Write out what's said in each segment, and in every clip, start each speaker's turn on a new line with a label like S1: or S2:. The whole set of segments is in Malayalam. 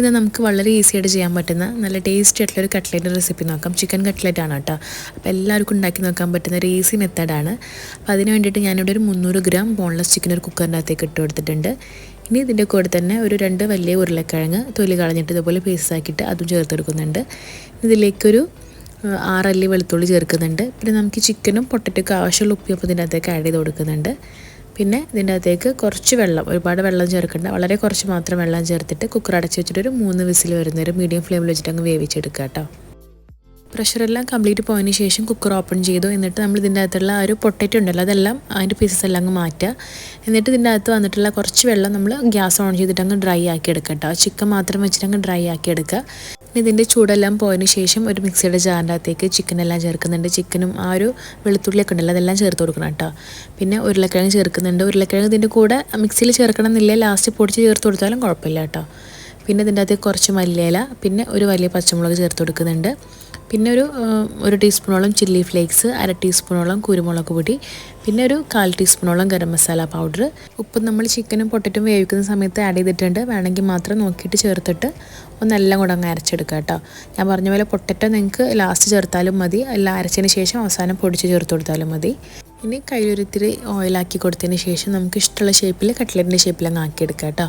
S1: ഇത് നമുക്ക് വളരെ ഈസി ആയിട്ട് ചെയ്യാൻ പറ്റുന്ന നല്ല ടേസ്റ്റി ആയിട്ടുള്ള ഒരു കട്ട്ലേറ്റ് റെസിപ്പി നോക്കാം. ചിക്കൻ കട്ട്ലേറ്റ് ആണ് കേട്ടോ. അപ്പോൾ എല്ലാവർക്കും ഉണ്ടാക്കി നോക്കാൻ പറ്റുന്ന ഒരു ഈസി മെത്തേഡാണ് അപ്പോൾ അതിന് വേണ്ടിയിട്ട് ഞാനിവിടെ ഒരു മുന്നൂറ് ഗ്രാം ബോൺലെസ് ചിക്കൻ ഒരു കുക്കറിന്റെ അകത്തേക്ക് ഇട്ട് കൊടുത്തിട്ടുണ്ട്. ഇനി ഇതിന്റെ കൂടെ തന്നെ ഒരു രണ്ട് വലിയ ഉരുളക്കിഴങ്ങ് തൊലി കളഞ്ഞിട്ട് ഇതുപോലെ പീസാക്കിയിട്ട് അതും ചേർത്തെടുക്കുന്നുണ്ട്. ഇതിലേക്കൊരു ആറല്ലി വെളുത്തുള്ളി ചേർക്കുന്നുണ്ട്. പിന്നെ നമുക്ക് ചിക്കനും പൊട്ടറ്റൊക്കെ ആവശ്യമുള്ള ഉപ്പിയപ്പം ഇതിന്റെ അകത്തേക്ക് ആഡ് ചെയ്ത് കൊടുക്കുന്നുണ്ട്. പിന്നെ ഇതിന്റെ അകത്തേക്ക് കുറച്ച് വെള്ളം ഒരുപാട് വെള്ളം ചേർക്കേണ്ട. വളരെ കുറച്ച് മാത്രം വെള്ളം ചേർത്തിട്ട് കുക്കർ അടച്ച് വെച്ചിട്ട് ഒരു മൂന്ന് വിസിൽ വരുന്നൊരു മീഡിയം ഫ്ലെയിമിൽ വെച്ചിട്ട് അങ്ങ് വേവിച്ചെടുക്കുക കേട്ടോ പ്രഷറെല്ലാം കംപ്ലീറ്റ് പോയതിന് ശേഷം കുക്കർ ഓപ്പൺ ചെയ്തു. എന്നിട്ട് നമ്മൾ ഇതിന്റെ അകത്തുള്ള ആ ഒരു പൊട്ടറ്റോ ഉണ്ടല്ലോ അതെല്ലാം അതിന്റെ പീസസ് എല്ലാം അങ്ങ് മാറ്റുക. എന്നിട്ട് ഇതിന്റെ അകത്ത് വന്നിട്ടുള്ള കുറച്ച് വെള്ളം നമ്മൾ ഗ്യാസ് ഓൺ ചെയ്തിട്ട് അങ്ങ് ഡ്രൈ ആക്കി എടുക്കുക ചിക്കൻ മാത്രം വെച്ചിട്ട് അങ്ങ് ഡ്രൈ ആക്കി എടുക്കുക. ഇതിന്റെ ചൂടെല്ലാം പോയതിന് ശേഷം ഒരു മിക്സിയുടെ ചിക്കൻ എല്ലാം ചേർക്കുന്നുണ്ട്. ചിക്കനും ആ ഒരു വെളുത്തുള്ളിയൊക്കെ ഉണ്ടല്ലോ അതെല്ലാം ചേർത്ത് കൊടുക്കണം കേട്ടോ. പിന്നെ ഉരുളക്കിഴങ്ങ് ചേർക്കുന്നുണ്ട്. ഉരുളക്കിഴങ്ങ് ഇതിന്റെ കൂടെ മിക്സിയിൽ ചേർക്കണം എന്നില്ല ലാസ്റ്റ് പൊടിച്ച് ചേർത്ത് കൊടുത്താലും കുഴപ്പമില്ല കേട്ടോ. പിന്നെ ഇതിന്റെ അകത്ത് കുറച്ച് മല്ലിയില പിന്നെ ഒരു വലിയ പച്ചമുളക് ചേർത്ത് കൊടുക്കുന്നുണ്ട്. പിന്നെ ഒരു ഒരു ടീസ്പൂണോളം ചില്ലി ഫ്ലേക്സ് അര ടീസ്പൂണോളം കുരുമുളക് പൊടി പിന്നെ ഒരു കാൽ ടീസ്പൂണോളം ഗരം മസാല പൗഡർ. ഉപ്പ് നമ്മൾ ചിക്കനും പൊട്ടറ്റും വേവിക്കുന്ന സമയത്ത് ആഡ് ചെയ്തിട്ടുണ്ട്. വേണമെങ്കിൽ മാത്രം നോക്കിയിട്ട് ചേർത്തിട്ട് ഒന്നെല്ലാം കൂടെ അങ്ങ് അരച്ചെടുക്കുക കേട്ടോ. ഞാൻ പറഞ്ഞ പോലെ പൊട്ടറ്റോ നിങ്ങൾക്ക് ലാസ്റ്റ് ചേർത്താലും മതി. എല്ലാം അരച്ചതിന് ശേഷം അവസാനം പൊടിച്ച് ചേർത്ത് കൊടുത്താലും മതി. ഇനി കയ്യിലൊരിത്തിരി ഓയിലാക്കി കൊടുത്തതിന് ശേഷം നമുക്ക് ഇഷ്ടമുള്ള ഷേപ്പിൽ കട്ട്ലറ്റിന്റെ ഷേപ്പിൽ അങ്ങ് ആക്കിയെടുക്കുക കേട്ടോ.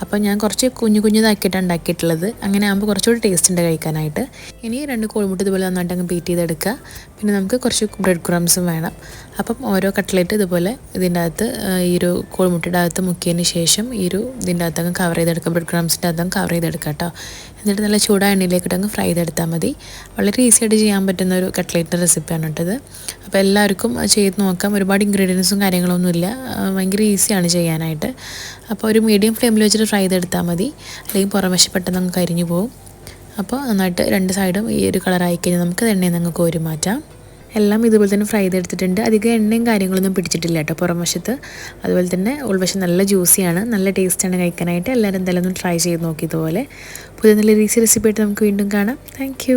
S1: അപ്പോൾ ഞാൻ കുറച്ച് കുഞ്ഞു കുഞ്ഞതാക്കിയിട്ടാണ് ഉണ്ടാക്കിയിട്ടുള്ളത്. അങ്ങനെ ആകുമ്പോൾ കുറച്ചുകൂടി ടേസ്റ്റ് ഉണ്ട് കഴിക്കാനായിട്ട്. ഇനി രണ്ട് കോഴിമുട്ട ഇതുപോലെ നന്നായിട്ട് അങ്ങ് ബീറ്റ് ചെയ്തെടുക്കുക. പിന്നെ നമുക്ക് കുറച്ച് ബ്രെഡ് ക്രംസും വേണം. അപ്പം ഓരോ കട്ട്ലേറ്റ് ഇതുപോലെ ഇതിന്റെ അകത്ത് ഈ ഒരു കോഴിമുട്ടയുടെ അകത്ത് മുക്കിയതിന് ശേഷം ഈ ഒരു ഇതിന്റെ അകത്ത് അങ്ങ് കവർ ചെയ്തെടുക്കുക. ബ്രെഡ് ക്രംസിന്റെ അകത്ത് കവർ ചെയ്തെടുക്കുക കേട്ടോ. എന്നിട്ട് നല്ല ചൂടാ എണ്ണയിലേക്ക് അങ്ങ് ഫ്രൈ ചെയ്തെടുത്താൽ മതി. വളരെ ഈസി ആയിട്ട് ചെയ്യാൻ പറ്റുന്ന ഒരു കട്ട്ലേറ്റ് റെസിപ്പിയാണ് കേട്ടത്. അപ്പോൾ എല്ലാവർക്കും ചെയ്ത് നോക്കാം. ഒരുപാട് ഇൻഗ്രീഡിയൻസും കാര്യങ്ങളൊന്നുമില്ല. ഭയങ്കര ഈസിയാണ് ചെയ്യാനായിട്ട്. അപ്പോൾ ഒരു മീഡിയം ഫ്ലെയിമിൽ വെച്ചിട്ട് ഫ്രൈ ചെയ്തെടുത്താൽ മതി. അല്ലെങ്കിൽ പുറംവശം പെട്ടെന്ന് നമുക്ക് കരിഞ്ഞു പോകും അപ്പോൾ നന്നായിട്ട് രണ്ട് സൈഡും ഈ ഒരു കളറായി കഴിഞ്ഞാൽ നമുക്ക് എണ്ണയിൽ നിന്ന് കോരി മാറ്റാം. എല്ലാം ഇതുപോലെ തന്നെ ഫ്രൈ ചെയ്തെടുത്തിട്ടുണ്ട് അധികം എണ്ണയും കാര്യങ്ങളൊന്നും പിടിച്ചിട്ടില്ല കേട്ടോ പുറം വശത്ത്. അതുപോലെ തന്നെ ഉൾവശം നല്ല ജ്യൂസിയാണ് നല്ല ടേസ്റ്റാണ് കഴിക്കാനായിട്ട്. എല്ലാവരും എന്തായാലും ഒന്ന് ട്രൈ ചെയ്ത് നോക്കി ഇതുപോലെ. പുതിയ നല്ല ഈസി റെസിപ്പി ആയിട്ട് നമുക്ക് വീണ്ടും കാണാം. താങ്ക്